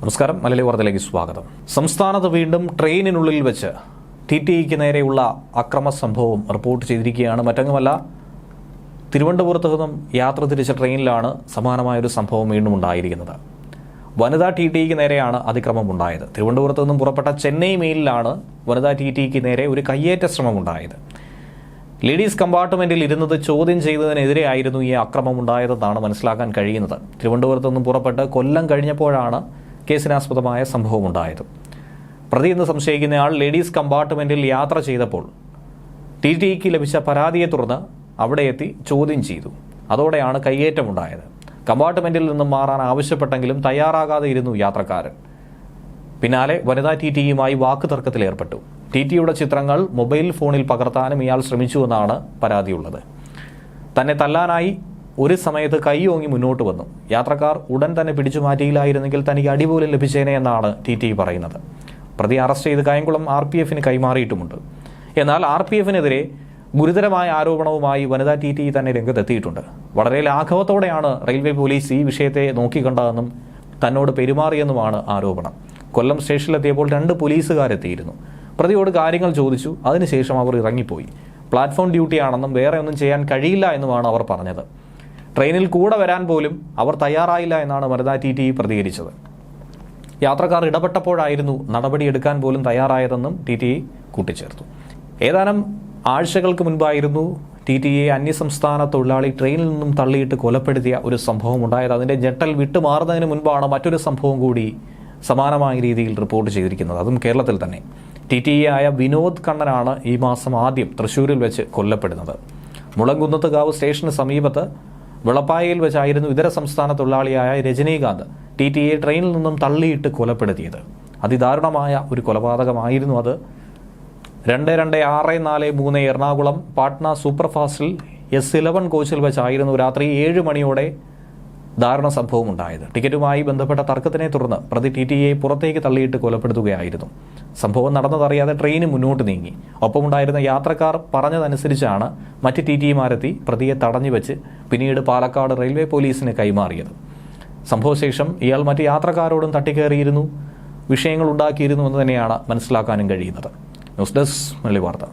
നമസ്കാരം. മലയാളി വാർത്തയിലേക്ക് സ്വാഗതം. സംസ്ഥാനത്ത് വീണ്ടും ട്രെയിനിനുള്ളിൽ വെച്ച് ടി ടി ഇക്ക് നേരെയുള്ള അക്രമ സംഭവം റിപ്പോർട്ട് ചെയ്തിരിക്കുകയാണ്. മറ്റങ്ങുമല്ല തിരുവനന്തപുരത്ത് നിന്നും യാത്ര തിരിച്ച ട്രെയിനിലാണ് സമാനമായൊരു സംഭവം വീണ്ടും ഉണ്ടായിരിക്കുന്നത്. വനിതാ ടി ടിക്ക് നേരെയാണ് അതിക്രമം ഉണ്ടായത് തിരുവനന്തപുരത്ത് നിന്നും പുറപ്പെട്ട ചെന്നൈ മെയിലിലാണ് വനിതാ ടി ടിക്ക് നേരെ ഒരു കയ്യേറ്റ ശ്രമം ഉണ്ടായത് ലേഡീസ് കമ്പാർട്ട്മെന്റിൽ ഇരുന്നത് ചോദ്യം ചെയ്തതിനെതിരെയായിരുന്നു ഈ അക്രമം ഉണ്ടായതെന്നാണ് മനസ്സിലാക്കാൻ കഴിയുന്നത്. തിരുവനന്തപുരത്ത് നിന്നും പുറപ്പെട്ട് കൊല്ലം കഴിഞ്ഞപ്പോഴാണ് കേസിനാസ്പദമായ സംഭവം ഉണ്ടായത് പ്രതി എന്ന് സംശയിക്കുന്നയാൾ ലേഡീസ് കമ്പാർട്ട്മെന്റിൽ യാത്ര ചെയ്തപ്പോൾ ടി ടിക്ക് ലഭിച്ച പരാതിയെ തുടർന്ന് അവിടെ എത്തി ചോദ്യം ചെയ്തു. അതോടെയാണ് കയ്യേറ്റമുണ്ടായത്. കമ്പാർട്ട്മെന്റിൽ നിന്നും മാറാൻ ആവശ്യപ്പെട്ടെങ്കിലും തയ്യാറാകാതെ ഇരുന്നു യാത്രക്കാരൻ. പിന്നാലെ വനിതാ ടി ടിയുമായി വാക്ക് തർക്കത്തിലേർപ്പെട്ടു ടി ടിയുടെ ചിത്രങ്ങൾ മൊബൈൽ ഫോണിൽ പകർത്താനും ഇയാൾ ശ്രമിച്ചുവെന്നാണ് പരാതിയുള്ളത്. തന്നെ തല്ലാനായി ഒരു സമയത്ത് കൈ ഓങ്ങി മുന്നോട്ട് വന്നു. യാത്രക്കാർ ഉടൻ തന്നെ പിടിച്ചു മാറ്റിയില്ലായിരുന്നെങ്കിൽ തനിക്ക് അടിപോലും ലഭിച്ചേനെ എന്നാണ് ടി ടി പറയുന്നത്. പ്രതി അറസ്റ്റ് ചെയ്ത് കായംകുളം ആർ പി എഫിന് കൈമാറിയിട്ടുമുണ്ട്. എന്നാൽ ആർ പി എഫിനെതിരെ ഗുരുതരമായ ആരോപണവുമായി വനിതാ ടി ടി തന്നെ രംഗത്തെത്തിയിട്ടുണ്ട്. വളരെ ലാഘവത്തോടെയാണ് റെയിൽവേ പോലീസ് ഈ വിഷയത്തെ നോക്കിക്കണ്ടതെന്നും തന്നോട് പെരുമാറിയെന്നുമാണ് ആരോപണം. കൊല്ലം സ്റ്റേഷനിലെത്തിയപ്പോൾ രണ്ട് പോലീസുകാരെത്തിയിരുന്നു. പ്രതിയോട് കാര്യങ്ങൾ ചോദിച്ചു. അതിനുശേഷം അവർ ഇറങ്ങിപ്പോയി. പ്ലാറ്റ്ഫോം ഡ്യൂട്ടിയാണെന്നും വേറെ ഒന്നും ചെയ്യാൻ കഴിയില്ല എന്നുമാണ് അവർ പറഞ്ഞത്. ട്രെയിനിൽ കൂടെ വരാൻ പോലും അവർ തയ്യാറായില്ല എന്നാണ് വനിതാ ടി ടി പ്രതികരിച്ചത്. യാത്രക്കാർ ഇടപെട്ടപ്പോഴായിരുന്നു നടപടിയെടുക്കാൻ പോലും തയ്യാറായതെന്നും ടി ടി കൂട്ടിച്ചേർത്തു. ഏതാനും ആഴ്ചകൾക്ക് മുൻപായിരുന്നു ടി ടി എ അന്യസംസ്ഥാന തൊഴിലാളി ട്രെയിനിൽ നിന്നും തള്ളിയിട്ട് കൊലപ്പെടുത്തിയ ഒരു സംഭവം ഉണ്ടായത്. അതിന്റെ ഞെട്ടൽ വിട്ടുമാറുന്നതിന് മുൻപാണ് മറ്റൊരു സംഭവം കൂടി സമാനമായ രീതിയിൽ റിപ്പോർട്ട് ചെയ്തിരിക്കുന്നത്. അതും കേരളത്തിൽ തന്നെ. ടി ടി എ ആയ വിനോദ് കണ്ണനാണ് ഈ മാസം ആദ്യം തൃശ്ശൂരിൽ വെച്ച് കൊല്ലപ്പെടുന്നത്. മുളങ്കുന്നത്തുകാവ് സ്റ്റേഷന് സമീപത്ത് വിളപ്പായയിൽ വെച്ചായിരുന്നു ഇതര സംസ്ഥാന തൊഴിലാളിയായ രജനീകാന്ത് ടി ടി എ ട്രെയിനിൽ നിന്നും തള്ളിയിട്ട് കൊലപ്പെടുത്തിയത്. അതിദാരുണമായ ഒരു കൊലപാതകമായിരുന്നു അത്. രണ്ട് രണ്ട് ആറ് നാല് മൂന്ന് എറണാകുളം പാട്ന സൂപ്പർഫാസ്റ്റിൽ എസ് ഇലവൻ കോച്ചിൽ വെച്ചായിരുന്നു രാത്രി ഏഴ് മണിയോടെ ദാരുണ സംഭവം ഉണ്ടായത്. ടിക്കറ്റുമായി ബന്ധപ്പെട്ട തർക്കത്തിനെ തുടർന്ന് പ്രതി ടി ടി എ പുറത്തേക്ക് തള്ളിയിട്ട് കൊലപ്പെടുത്തുകയായിരുന്നു. സംഭവം നടന്നതറിയാതെ ട്രെയിൻ മുന്നോട്ട് നീങ്ങി. ഒപ്പമുണ്ടായിരുന്ന യാത്രക്കാർ പറഞ്ഞതനുസരിച്ചാണ് മറ്റ് ടി ടിമാരെത്തി പ്രതിയെ തടഞ്ഞു വെച്ച് പിന്നീട് പാലക്കാട് റെയിൽവേ പോലീസിന് കൈമാറിയത്. സംഭവശേഷം ഇയാൾ മറ്റ് യാത്രക്കാരോടും തട്ടിക്കയറിയിരുന്നു വിഷയങ്ങൾ ഉണ്ടാക്കിയിരുന്നു എന്ന് തന്നെയാണ് മനസ്സിലാക്കാനും കഴിയുന്നത്. ന്യൂസ് ഡെസ്ക് മല്ലി വാർത്ത.